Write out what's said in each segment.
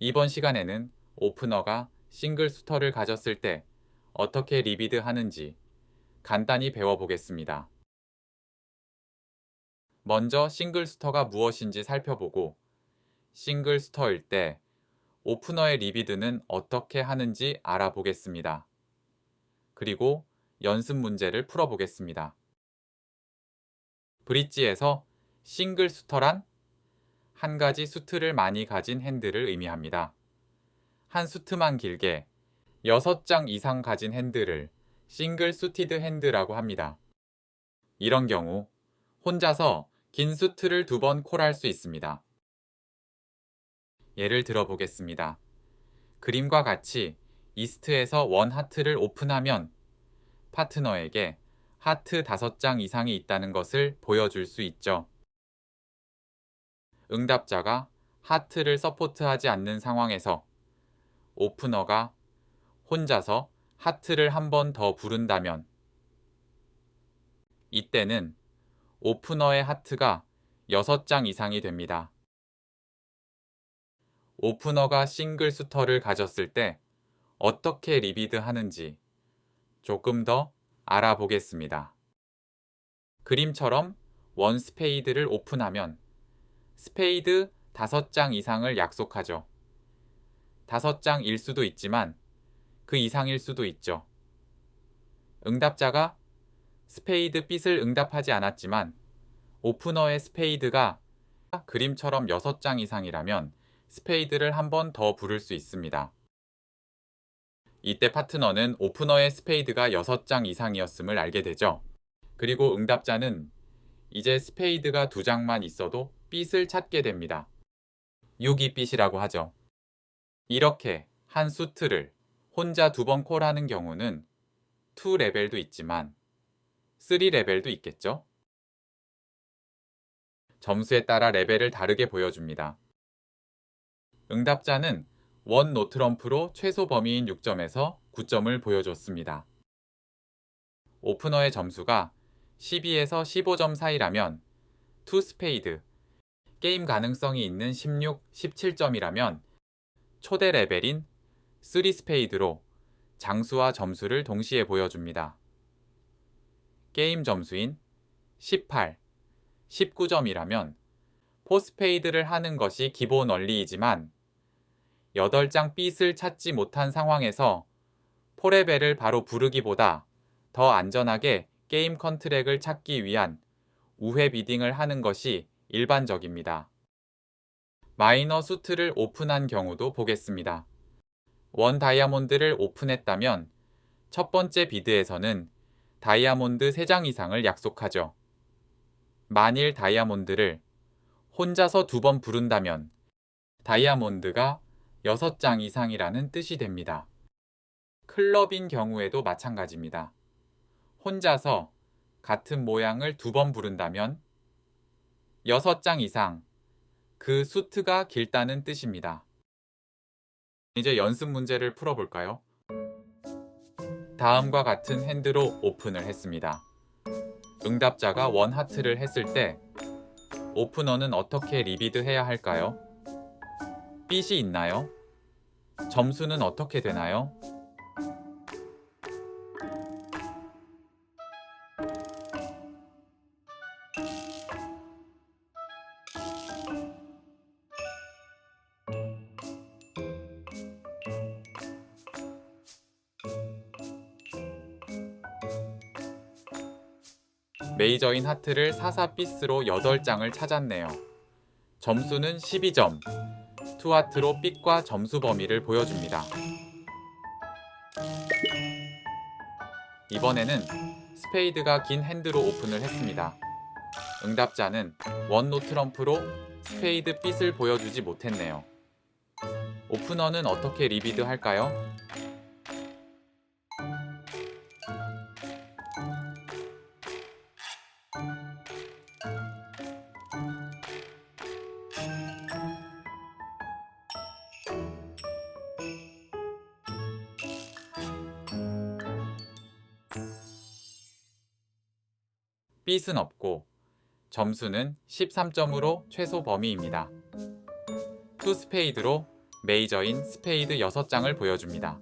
이번 시간에는 오프너가 싱글 수터를 가졌을 때 어떻게 리비드 하는지 간단히 배워보겠습니다. 먼저 싱글 수터가 무엇인지 살펴보고 싱글 수터일 때 오프너의 리비드는 어떻게 하는지 알아보겠습니다. 그리고 연습 문제를 풀어보겠습니다. 브릿지에서 싱글 수터란 한 가지 수트를 많이 가진 핸들을 의미합니다. 한 수트만 길게 6장 이상 가진 핸들을 싱글 수티드 핸드라고 합니다. 이런 경우 혼자서 긴 수트를 두 번 콜할 수 있습니다. 예를 들어 보겠습니다. 그림과 같이 이스트에서 원 하트를 오픈하면 파트너에게 하트 5장 이상이 있다는 것을 보여줄 수 있죠. 응답자가 하트를 서포트하지 않는 상황에서 오프너가 혼자서 하트를 한 번 더 부른다면 이때는 오프너의 하트가 6장 이상이 됩니다. 오프너가 싱글 수터를 가졌을 때 어떻게 리비드 하는지 조금 더 알아보겠습니다. 그림처럼 원 스페이드를 오픈하면 스페이드 5장 이상을 약속하죠. 5장일 수도 있지만 그 이상일 수도 있죠. 응답자가 스페이드 빛을 응답하지 않았지만 오프너의 스페이드가 그림처럼 6장 이상이라면 스페이드를 한 번 더 부를 수 있습니다. 이때 파트너는 오프너의 스페이드가 6장 이상이었음을 알게 되죠. 그리고 응답자는 이제 스페이드가 두 장만 있어도 빛을 찾게 됩니다. 6이빛이라고 하죠. 이렇게 한 수트를 혼자 두 번 콜하는 경우는 2 레벨도 있지만 3 레벨도 있겠죠? 점수에 따라 레벨을 다르게 보여줍니다. 응답자는 원 노트럼프로 최소 범위인 6점에서 9점을 보여줬습니다. 오프너의 점수가 12에서 15점 사이라면 투 스페이드, 게임 가능성이 있는 16, 17점이라면 초대 레벨인 3 스페이드로 장수와 점수를 동시에 보여줍니다. 게임 점수인 18, 19점이라면 포스페이드를 하는 것이 기본 원리이지만 8장 빛을 찾지 못한 상황에서 포레벨을 바로 부르기보다 더 안전하게 게임 컨트랙을 찾기 위한 우회 비딩을 하는 것이 일반적입니다. 마이너 수트를 오픈한 경우도 보겠습니다. 원 다이아몬드를 오픈했다면 첫 번째 비드에서는 다이아몬드 3장 이상을 약속하죠. 만일 다이아몬드를 혼자서 두 번 부른다면 다이아몬드가 6장 이상이라는 뜻이 됩니다. 클럽인 경우에도 마찬가지입니다. 혼자서 같은 모양을 두 번 부른다면 6장 이상 그 수트가 길다는 뜻입니다. 이제 연습 문제를 풀어볼까요? 다음과 같은 핸드로 오픈을 했습니다. 응답자가 원 하트를 했을 때 오프너는 어떻게 리비드 해야 할까요? 빛이 있나요? 점수는 어떻게 되나요? 메이저인 하트를 사사피스로 8장을 찾았네요. 점수는 12점. 투하트로 빛과 점수 범위를 보여줍니다. 이번에는 스페이드가 긴 핸드로 오픈을 했습니다. 응답자는 원노 트럼프로 스페이드 빛을 보여주지 못했네요. 오프너는 어떻게 리비드 할까요? 빗은 없고 점수는 13점으로 최소 범위입니다. 투 스페이드로 메이저인 스페이드 6장을 보여줍니다.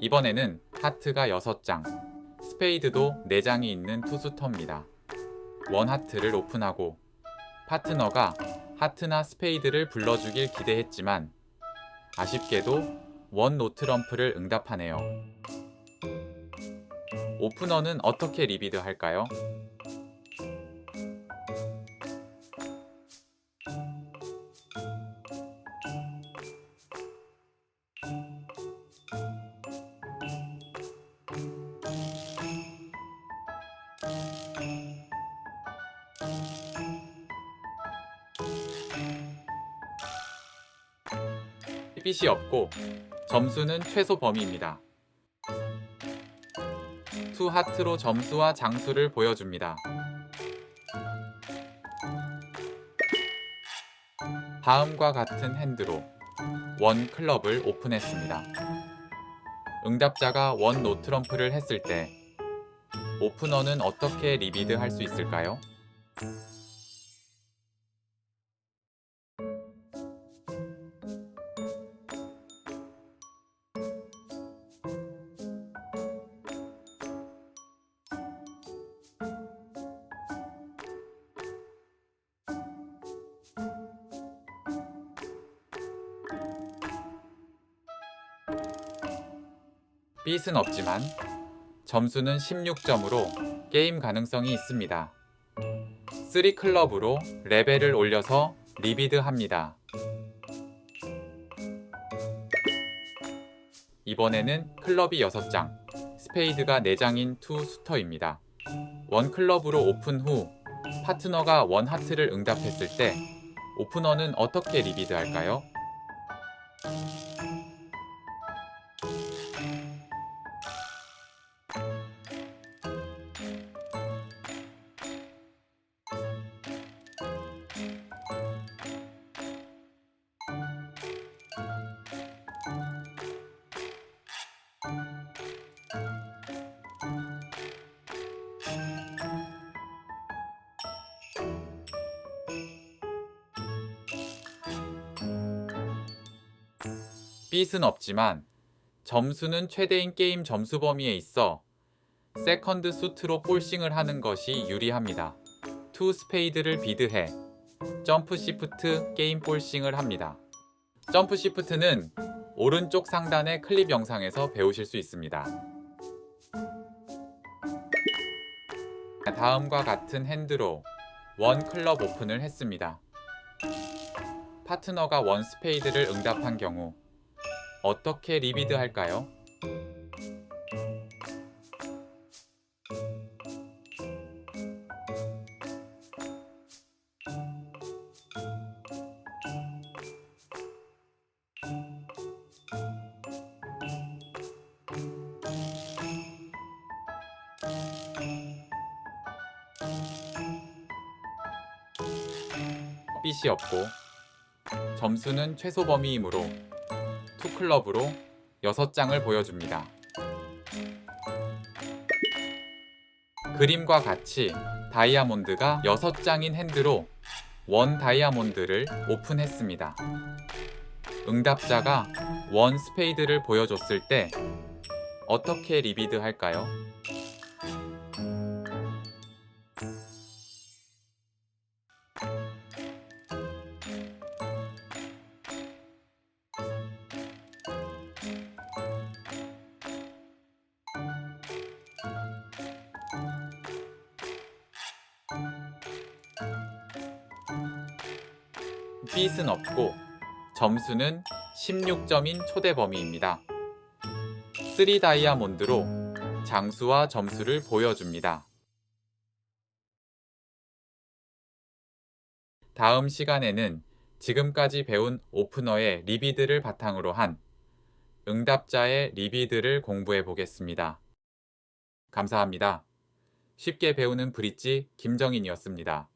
이번에는 하트가 6장, 스페이드도 4장이 있는 투수터입니다. 원 하트를 오픈하고 파트너가 하트나 스페이드를 불러주길 기대했지만 아쉽게도 원 노트럼프를 응답하네요. 오프너는 어떻게 리비드 할까요? 빛이 없고 점수는 최소 범위입니다. 투 하트로 점수와 장수를 보여줍니다. 다음과 같은 핸드로 원 클럽을 오픈했습니다. 응답자가 원 노트럼프를 했을 때 오프너는 어떻게 리비드 할 수 있을까요? 빗은 없지만 점수는 16점으로 게임 가능성이 있습니다. 3 클럽으로 레벨을 올려서 리비드 합니다. 이번에는 클럽이 6장, 스페이드가 4장인 투 수터입니다. 원 클럽으로 오픈 후 파트너가 원 하트를 응답했을 때 오프너는 어떻게 리비드 할까요? 빗은 없지만 점수는 최대인 게임 점수 범위에 있어 세컨드 수트로 볼싱을 하는 것이 유리합니다. 투 스페이드를 비드해 점프 시프트 게임 볼싱을 합니다. 점프 시프트는 오른쪽 상단의 클립 영상에서 배우실 수 있습니다. 다음과 같은 핸드로 원 클럽 오픈을 했습니다. 파트너가 원 스페이드를 응답한 경우 어떻게 리비드 할까요? 빛이 없고 점수는 최소 범위이므로 투 클럽으로 6장을 보여줍니다. 그림과 같이 다이아몬드가 6장인 핸드로 원 다이아몬드를 오픈했습니다. 응답자가 원 스페이드를 보여줬을 때 어떻게 리비드 할까요? 빗은 없고 점수는 16점인 초대 범위입니다. 3 다이아몬드로 장수와 점수를 보여줍니다. 다음 시간에는 지금까지 배운 오프너의 리비드를 바탕으로 한 응답자의 리비드를 공부해 보겠습니다. 감사합니다. 쉽게 배우는 브릿지 김정인이었습니다.